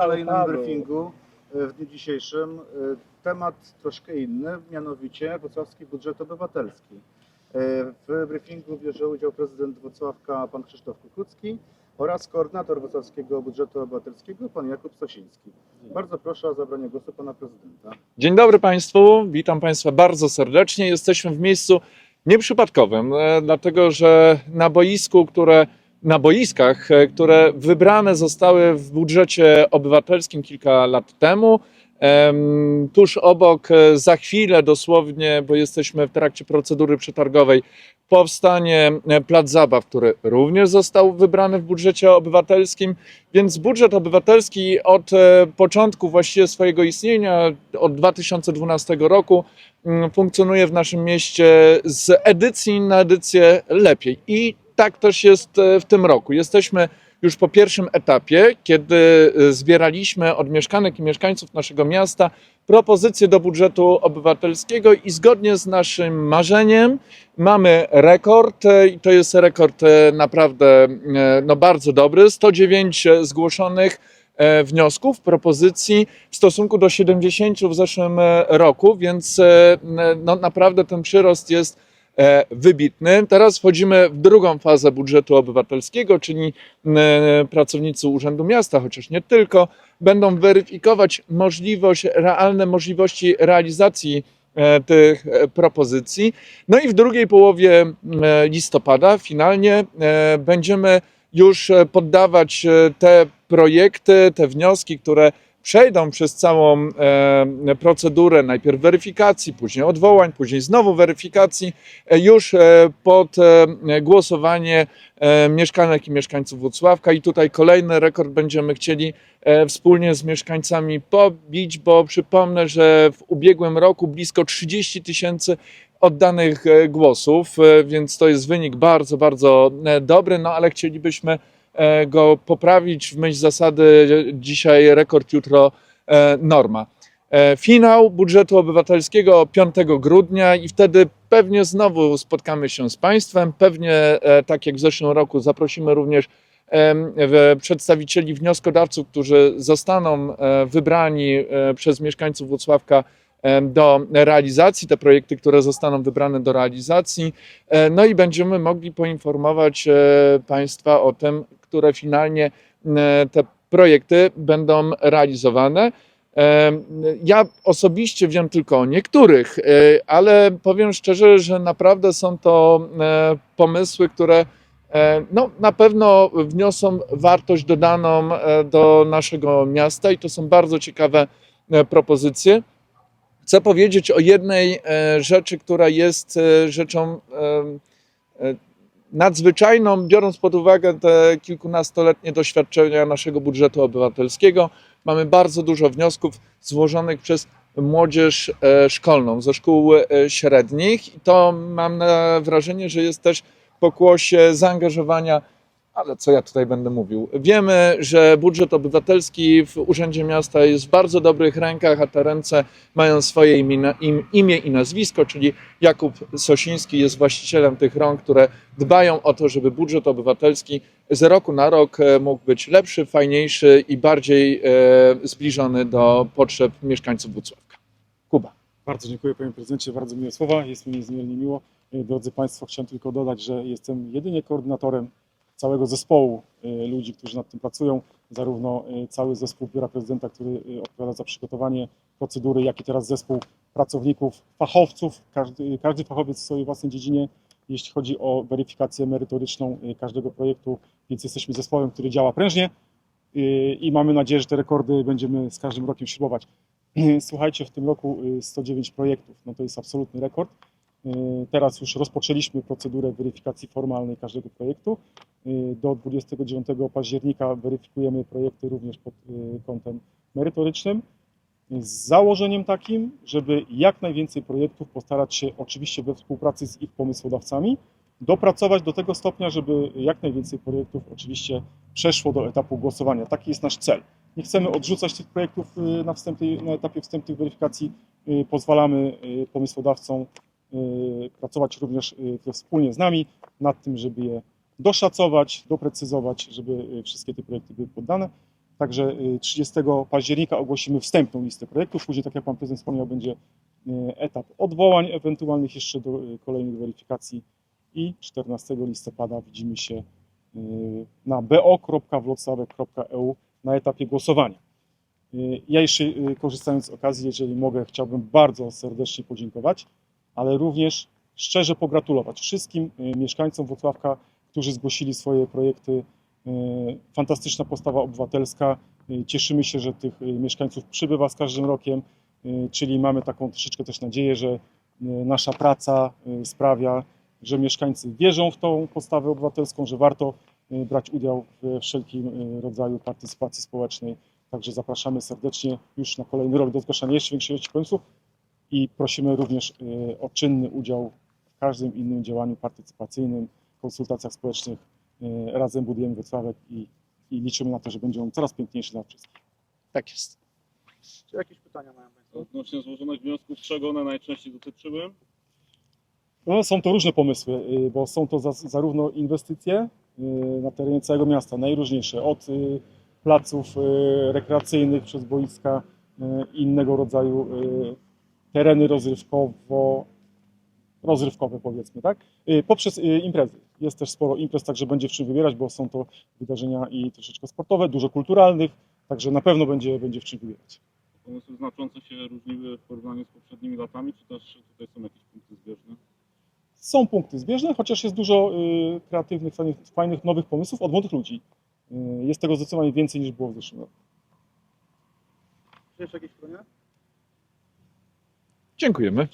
kolejnym briefingu e, w dniu dzisiejszym. E, Temat troszkę inny, mianowicie wrocławski budżet obywatelski. E, W briefingu bierze udział prezydent Wrocławka pan Krzysztof Kukucki oraz koordynator wrocławskiego budżetu obywatelskiego pan Jakub Stasiński. Bardzo proszę o zabranie głosu pana prezydenta. Dzień dobry Państwu, witam Państwa bardzo serdecznie. Jesteśmy w miejscu nieprzypadkowym, dlatego że na boisku, które na boiskach, e, które wybrane zostały w budżecie obywatelskim kilka lat temu, em, tuż obok, e, za chwilę dosłownie, bo jesteśmy w trakcie procedury przetargowej, powstanie e, plac zabaw, który również został wybrany w budżecie obywatelskim. Więc budżet obywatelski od początku właściwie swojego istnienia, od 2012 roku, mm, funkcjonuje w naszym mieście z edycji na edycję lepiej. I tak też jest e, w tym roku. Jesteśmy już po pierwszym etapie, kiedy e, zbieraliśmy od mieszkanek i mieszkańców naszego miasta propozycje do budżetu obywatelskiego i zgodnie z naszym marzeniem mamy rekord e, i to jest rekord naprawdę no, bardzo dobry. 109 zgłoszonych wniosków, propozycji w stosunku do 70 w zeszłym roku, więc no, naprawdę ten przyrost jest wybitny. Teraz wchodzimy w drugą fazę budżetu obywatelskiego, czyli e, pracownicy Urzędu Miasta, chociaż nie tylko, będą weryfikować możliwość, realne możliwości realizacji e, tych e, propozycji. No i w drugiej połowie e, listopada finalnie e, będziemy już e, poddawać e, te projekty, te wnioski, które przejdą przez całą e, procedurę najpierw weryfikacji, później odwołań, później znowu weryfikacji, e, już e, pod głosowanie mieszkanek i mieszkańców Włocławka. I tutaj kolejny rekord będziemy chcieli wspólnie z mieszkańcami pobić, bo przypomnę, że w ubiegłym roku blisko 30 tysięcy oddanych głosów, więc to jest wynik bardzo, bardzo dobry, no ale chcielibyśmy go poprawić w myśl zasady e, dzisiaj rekord, jutro e, norma. E, Finał budżetu obywatelskiego 5 grudnia i wtedy pewnie znowu spotkamy się z Państwem. Pewnie, e, tak jak w zeszłym roku, zaprosimy również przedstawicieli wnioskodawców, którzy zostaną e, wybrani e, przez mieszkańców Włocławka do realizacji, te projekty, które zostaną wybrane do realizacji. E, No i będziemy mogli poinformować e, Państwa o tym, które finalnie e, te projekty będą realizowane. Ja osobiście wiem tylko o niektórych, ale powiem szczerze, że naprawdę są to pomysły, które no, na pewno wniosą wartość dodaną do naszego miasta i to są bardzo ciekawe propozycje. Chcę powiedzieć o jednej e, rzeczy, która jest e, rzeczą e, nadzwyczajną, biorąc pod uwagę te kilkunastoletnie doświadczenia naszego budżetu obywatelskiego. Mamy bardzo dużo wniosków złożonych przez młodzież szkolną ze szkół średnich i to mam wrażenie, że jest też pokłosie zaangażowania ale co ja tutaj będę mówił? Wiemy, że budżet obywatelski w Urzędzie Miasta jest w bardzo dobrych rękach, a te ręce mają swoje imię, im, imię i nazwisko, czyli Jakub Sosiński jest właścicielem tych rąk, które dbają o to, żeby budżet obywatelski z roku na rok e, mógł być lepszy, fajniejszy i bardziej e, zbliżony do potrzeb mieszkańców Włocławka. Kuba. Bardzo dziękuję panie prezydencie, bardzo miłe słowa, jest mi niezmiernie miło. E, Drodzy Państwo, chciałem tylko dodać, że jestem jedynie koordynatorem całego zespołu e, ludzi, którzy nad tym pracują, zarówno e, cały zespół biura prezydenta, który e, odpowiada za przygotowanie procedury, jak i teraz zespół pracowników, fachowców, każdy, każdy fachowiec w swojej własnej dziedzinie, jeśli chodzi o weryfikację merytoryczną każdego projektu, więc jesteśmy zespołem, który działa prężnie i mamy nadzieję, że te rekordy będziemy z każdym rokiem śrubować. Słuchajcie, w tym roku y, 109 projektów, no to jest absolutny rekord. Y, Teraz już rozpoczęliśmy procedurę weryfikacji formalnej każdego projektu. Y, Do 29 października weryfikujemy projekty również pod y, kątem merytorycznym. Z założeniem takim, żeby jak najwięcej projektów postarać się oczywiście we współpracy z ich pomysłodawcami dopracować do tego stopnia, żeby jak najwięcej projektów oczywiście przeszło do etapu głosowania. Taki jest nasz cel. Nie chcemy odrzucać tych projektów na, na etapie wstępnych weryfikacji. Pozwalamy pomysłodawcom pracować również y, wspólnie z nami nad tym, żeby je doszacować, doprecyzować, żeby y, wszystkie te projekty były poddane. Także y, 30 października ogłosimy wstępną listę projektów. Później, tak jak Pan Prezydent wspomniał, będzie y, etap odwołań ewentualnych jeszcze do y, kolejnych weryfikacji i 14 listopada widzimy się y, na bo.wlocławek.eu na etapie głosowania. Y, Ja jeszcze y, korzystając z okazji, jeżeli mogę, chciałbym bardzo serdecznie podziękować, ale również szczerze pogratulować wszystkim y, mieszkańcom Włocławka, którzy zgłosili swoje projekty. Y, Fantastyczna postawa obywatelska. Y, Cieszymy się, że tych mieszkańców przybywa z każdym rokiem, czyli mamy taką troszeczkę też nadzieję, że nasza praca sprawia, że mieszkańcy wierzą w tą postawę obywatelską, że warto brać udział w wszelkim rodzaju partycypacji społecznej. Także zapraszamy serdecznie już na kolejny rok do zgłaszania jeszcze większej ilości pomysłów i prosimy również y, o czynny udział w każdym innym działaniu partycypacyjnym, konsultacjach społecznych. Y, Razem budujemy Wrocławek i, i liczymy na to, że będzie on coraz piękniejszy dla wszystkich. Tak jest. Czy jakieś pytania mają Państwo? Odnośnie złożonych wniosków, czego one najczęściej dotyczyły? No, są to różne pomysły, y, bo są to za, zarówno inwestycje na terenie całego miasta, najróżniejsze, od placów rekreacyjnych przez boiska, innego rodzaju tereny rozrywkowo, rozrywkowe powiedzmy, tak? Y, Poprzez y, imprezy. Jest też sporo imprez, także będzie w czym wybierać, bo są to wydarzenia i troszeczkę sportowe, dużo kulturalnych, także na pewno będzie, będzie w czym wybierać. Pomysły znacząco się różniły w porównaniu z poprzednimi latami, czy też tutaj są jakieś punkty zbieżne? Są punkty zbieżne, chociaż jest dużo y, kreatywnych, fajnych, fajnych, nowych pomysłów od młodych ludzi. Y, jest tego zdecydowanie więcej niż było w zeszłym roku. Czy jeszcze jakieś pytania? Dziękujemy.